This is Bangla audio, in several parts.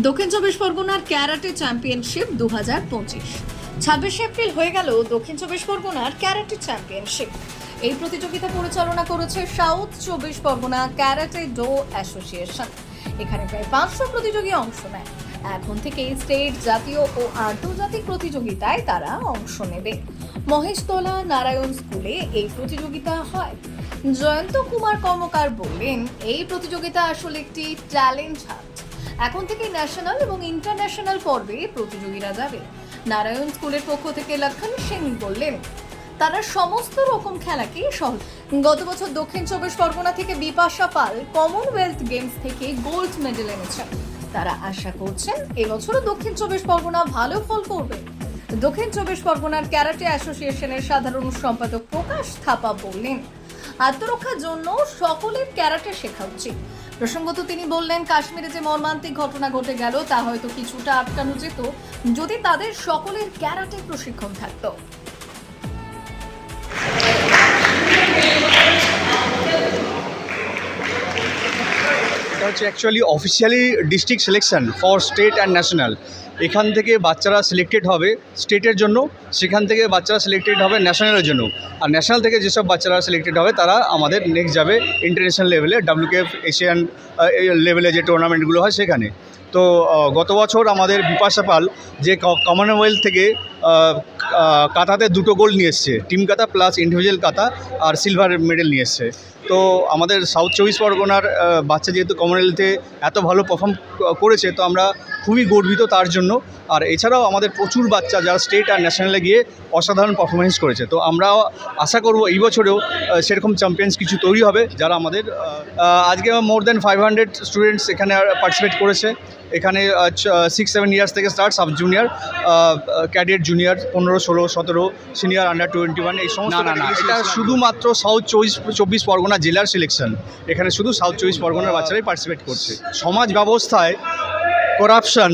দক্ষিণ চব্বিশ পরগনার ক্যারাটে চ্যাম্পিয়নশিপ দু হাজার পঁচিশ। ছাব্বিশে এপ্রিল হয়ে গেল দক্ষিণ চব্বিশ পরগনার ক্যারাটে চ্যাম্পিয়নশিপ। এই প্রতিযোগিতা পরিচালনা করেছে সাউথ চব্বিশ পরগনা ক্যারাটে ডো অ্যাসোসিয়েশন। এখানে প্রায় পাঁচশো প্রতিযোগী অংশ নেয়। এখন থেকে স্টেট জাতীয় ও আন্তর্জাতিক প্রতিযোগিতায় তারা অংশ নেবে। মহেশতলা নারায়ণ স্কুলে এই প্রতিযোগিতা হয়। জয়ন্ত কুমার কর্মকার বললেন, এই প্রতিযোগিতা আসলে একটি ট্যালেন্ট হাট এখন থেকে ন্যাশনাল এবং ইন্টারন্যাশনাল পর্বে প্রতিযোগীরা যাবে। নারায়ণ স্কুলের পক্ষ থেকে লক্ষণ সিং বললেন, তারা সমস্ত রকম খেলাকে সহজ গত বছর দক্ষিণ চব্বিশ পরগনা থেকে বিপাশা পাল কমনওয়েলথ গেমস থেকে গোল্ড মেডেল এনেছেন। তারা আশা করছেন এবছরও দক্ষিণ চব্বিশ পরগনা ভালো ফল করবে। দক্ষিণ চব্বিশ পরগনার ক্যারাটে অ্যাসোসিয়েশনের সাধারণ সম্পাদক প্রকাশ থাপা বললেন, আত্মরক্ষার জন্য সকলের ক্যারাটে শেখা উচিত। প্রসঙ্গত তিনি বললেন, কাশ্মীরে যে মর্মান্তিক ঘটনা ঘটে গেল, তা হয়তো কিছুটা আটকানো যেত, যদি তাদের সকলের ক্যারাটে প্রশিক্ষণ থাকতো। এটা হচ্ছে actually officially district selection for state and national এখান থেকে বাচ্চারা সিলেক্টেড হবে স্টেটের জন্য, সেখান থেকে বাচ্চারা সিলেক্টেড হবে ন্যাশনালের জন্য। আর ন্যাশনাল থেকে যেসব বাচ্চারা সিলেক্টেড হবে, তারা আমাদের নেক্সট যাবে ইন্টারন্যাশনাল লেভেলে ডাব্লিউকেএফ এশিয়ান লেভেলে যে টুর্নামেন্টগুলো হয় সেখানে। তো গত বছর আমাদের বিপাশা পাল যে কমনওয়েলথ থেকে কাতাতে দুটো গোল্ড নিয়ে এসছে। টিম কাতা প্লাস ইন্ডিভিজুয়াল কাতা আর সিলভার মেডেল নিয়ে এসছে। তো আমাদের সাউথ চব্বিশ পরগনার বাচ্চা যেহেতু কমনওয়েলথে এত ভালো পারফর্ম করেছে তো আমরা খুবই গর্বিত তার জন্য। আর এছাড়াও আমাদের প্রচুর বাচ্চা যারা স্টেট আর ন্যাশনালে গিয়ে অসাধারণ পারফরমেন্স করেছে। তো আমরা আশা করব এই বছরেও সেরকম চ্যাম্পিয়ন্স কিছু তৈরি হবে যারা আমাদের আজকে more than five hundred students এখানে পার্টিসিপেট করেছে। এখানে সিক্স সেভেন ইয়ার্স থেকে start sub junior cadet junior পনেরো ষোলো সতেরো সিনিয়র আন্ডার টোয়েন্টি ওয়ান এই সমস্ত না না এটা শুধুমাত্র সাউথ চব্বিশ চব্বিশ পরগনা জেলার সিলেকশন এখানে শুধু সাউথ চব্বিশ পরগনার বাচ্চারাই পার্টিসিপেট করছে। সমাজ ব্যবস্থায় করাপশন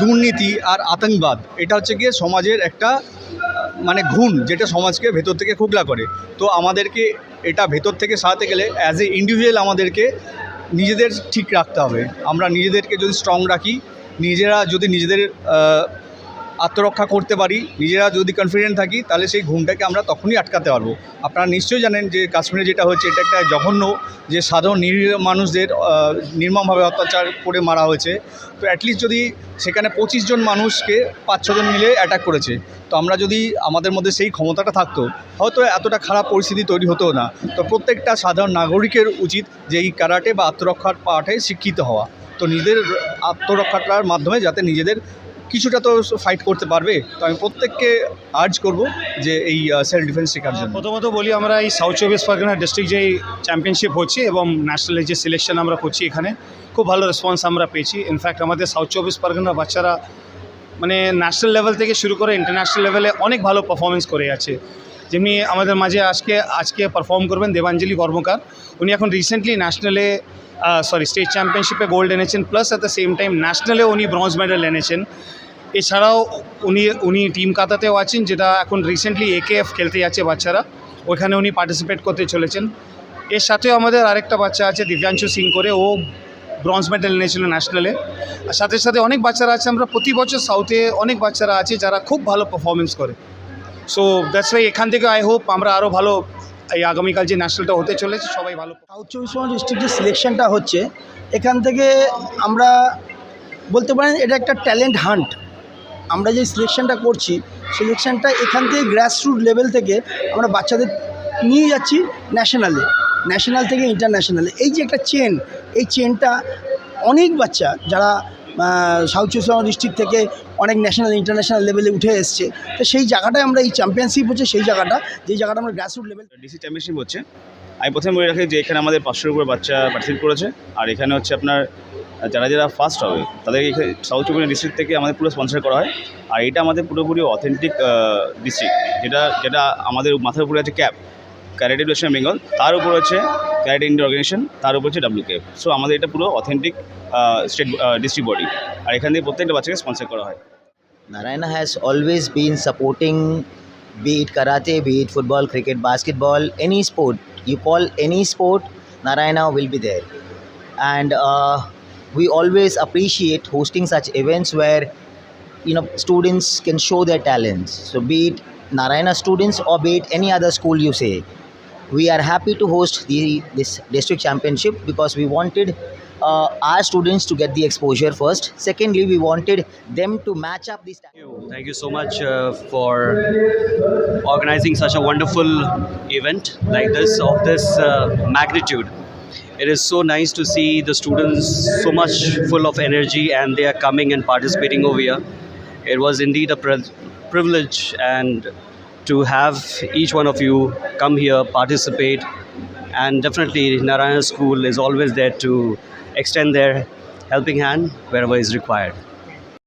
দুর্নীতি আর আতঙ্কবাদ এটা হচ্ছে গিয়ে সমাজের একটা মানে ঘুণ যেটা সমাজকে ভেতর থেকে খুগলা করে। তো আমাদেরকে এটা ভেতর থেকে সারাতে গেলে অ্যাজ এ ইন্ডিভিজুয়াল আমাদেরকে নিজেদের ঠিক রাখতে হবে। আমরা নিজেদেরকে যদি স্ট্রং রাখি নিজেরা যদি নিজেদের আত্মরক্ষা করতে পারি, নিজেরা যদি কনফিডেন্ট থাকি, তাহলে সেই ঘুমটাকে আমরা তখনই আটকাতে পারব। আপনারা নিশ্চয়ই জানেন যে কাশ্মীরে যেটা হচ্ছে এটা একটা জঘন্য যে সাধারণ নিরীহ মানুষদের নির্মমভাবে অত্যাচার করে মারা হয়েছে। তো অ্যাটলিস্ট যদি সেখানে পঁচিশ জন মানুষকে পাঁচ ছজন মিলে অ্যাটাক করেছে, তো আমরা যদি আমাদের মধ্যে সেই ক্ষমতাটা থাকতো, হয়তো এতটা খারাপ পরিস্থিতি তৈরি হতো না। তো প্রত্যেকটা সাধারণ নাগরিকের উচিত যে এই কারাটে বা আত্মরক্ষার পাঠে শিক্ষিত হওয়া। তো নিজেদের আত্মরক্ষাটার মাধ্যমে যাতে নিজেদের কিছুটা তো ফাইট করতে পারবে। তো আমি প্রত্যেককে আর্জ করব যে এই সেলফ ডিফেন্স শেখার জন্য। প্রথমত বলি, আমরা এই সাউথ চব্বিশ পরগনা ডিস্ট্রিক্ট যে চ্যাম্পিয়নশিপ হচ্ছে এবং ন্যাশনালের যে সিলেকশন আমরা করছি এখানে, খুব ভালো রেসপন্স আমরা পেয়েছি। ইনফ্যাক্ট আমাদের সাউথ চব্বিশ পরগনার বাচ্চারা মানে ন্যাশনাল লেভেল থেকে শুরু করে ইন্টারন্যাশনাল লেভেলে অনেক ভালো পারফরমেন্স করে আছে। যেমনি আমাদের মাঝে আজকে আজকে পারফর্ম করবেন দেবাঞ্জলি কর্মকার। উনি এখন রিসেন্টলি ন্যাশনালে সরি স্টেট চ্যাম্পিয়নশিপে গোল্ড এনেছেন plus at the same time ন্যাশনালেও উনি ব্রোঞ্জ মেডেল এনেছেন। এছাড়াও উনি উনি টিম কাতাতেও আছেন, যেটা এখন রিসেন্টলি একেএফ খেলতে যাচ্ছে বাচ্চারা। ওইখানে উনি পার্টিসিপেট করতে চলেছেন। এর সাথেও আমাদের আরেকটা বাচ্চা আছে, দিব্যাংশু সিং করে। ও ব্রঞ্জ মেডেল এনেছিল ন্যাশনালে আর সাথে সাথে অনেক বাচ্চারা আছে, আমরা প্রতি বছর সাউথে অনেক বাচ্চারা আছে যারা খুব ভালো পারফরমেন্স করে। সো দ্যাটস ওয়াই এখান থেকে আই হোপ আমরা আরও ভালো এই আগামীকাল যে ন্যাশনালটা হতে চলেছে, সবাই ভালো সাউথ চব্বিশ পরগনা ডিস্ট্রিক্ট যে সিলেকশনটা হচ্ছে, এখান থেকে আমরা বলতে পারেন এটা একটা ট্যালেন্ট হান্ট আমরা যে সিলেকশনটা করছি সিলেকশনটা এখান থেকে গ্রাসরুট লেভেল থেকে আমরা বাচ্চাদের নিয়ে যাচ্ছি ন্যাশনালে ন্যাশনাল থেকে ইন্টারন্যাশনালে এই যে একটা চেন এই চেনটা অনেক বাচ্চা যারা সাউথ চব্বিশ ডিস্ট্রিক্ট থেকে অনেক ন্যাশনাল ইন্টারন্যাশনাল লেভেলে উঠে এসছে। তো সেই জায়গাটায় আমরা এই চ্যাম্পিয়নশিপ হচ্ছে, সেই জায়গাটা যেই জায়গাটা আমরা গ্রাসরুট লেভেল ডিসি চ্যাম্পিয়নশিপ হচ্ছে। আমি প্রথমে বলে রাখি যে এখানে আমাদের পাঁচশোর উপর বাচ্চা পার্টিসিপেট করেছে। আর এখানে হচ্ছে আপনার যারা যারা ফার্স্ট হবে তাদের সাউথ চব্বিশ ডিস্ট্রিক্ট থেকে আমাদের পুরো স্পন্সর করা হয়। আর এটা আমাদের পুরোপুরি অথেন্টিক ডিস্ট্রিক্ট যেটা যেটা আমাদের মাথার উপরে আছে ক্যাপ ক্যারেটে ওয়েস্ট বেঙ্গল তার উপর হচ্ছে ক্যারেটে ইন্ডিয়া অর্গানাইজেশন তার উপর হচ্ছে ডাব্লিউ ক্যাপ সো আমাদের এটা পুরো অথেন্টিক স্টেট ডিস্ট্রিক্ট বডি আর এখান থেকে প্রত্যেকটা বাচ্চাকে স্পন্সর করা হয়। Narayana has always been supporting, be it karate, be it football, cricket, basketball, any sport. You call any sport, Narayana will be there. And uh, we always appreciate hosting such events where you know students can show their talents. So be it Narayana students or be it any other school you say, we are happy to host the this district championship because we wanted uh, our students to get the exposure first. Secondly, we wanted them to match up these. Thank you. Thank you so much uh, for organizing such a wonderful event like this of this uh, magnitude. It is so nice to see the students so much full of energy and they are coming and participating over here. It was indeed a pri- privilege and to have each one of you come here, participate, and definitely Narayana School is always there to extend their helping hand wherever is required.